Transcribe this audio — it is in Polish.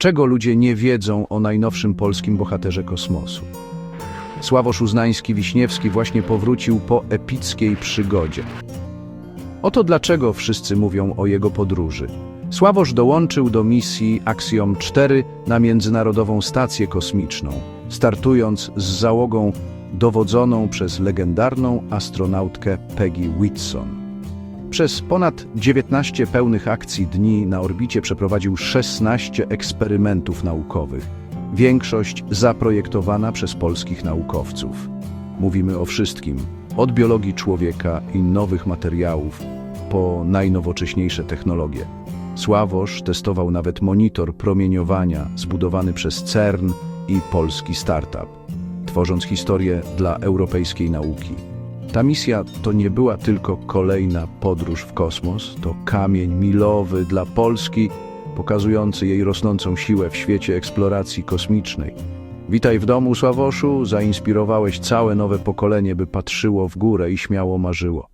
Czego ludzie nie wiedzą o najnowszym polskim bohaterze kosmosu? Sławosz Uznański-Wiśniewski właśnie powrócił po epickiej przygodzie. Oto dlaczego wszyscy mówią o jego podróży. Sławosz dołączył do misji Axiom 4 na Międzynarodową Stację Kosmiczną, startując z załogą dowodzoną przez legendarną astronautkę Peggy Whitson. Przez ponad 19 pełnych akcji dni na orbicie przeprowadził 16 eksperymentów naukowych, większość zaprojektowana przez polskich naukowców. Mówimy o wszystkim, od biologii człowieka i nowych materiałów, po najnowocześniejsze technologie. Sławosz testował nawet monitor promieniowania zbudowany przez CERN i polski startup, tworząc historię dla europejskiej nauki. Ta misja to nie była tylko kolejna podróż w kosmos, to kamień milowy dla Polski, pokazujący jej rosnącą siłę w świecie eksploracji kosmicznej. Witaj w domu, Sławoszu, zainspirowałeś całe nowe pokolenie, by patrzyło w górę i śmiało marzyło.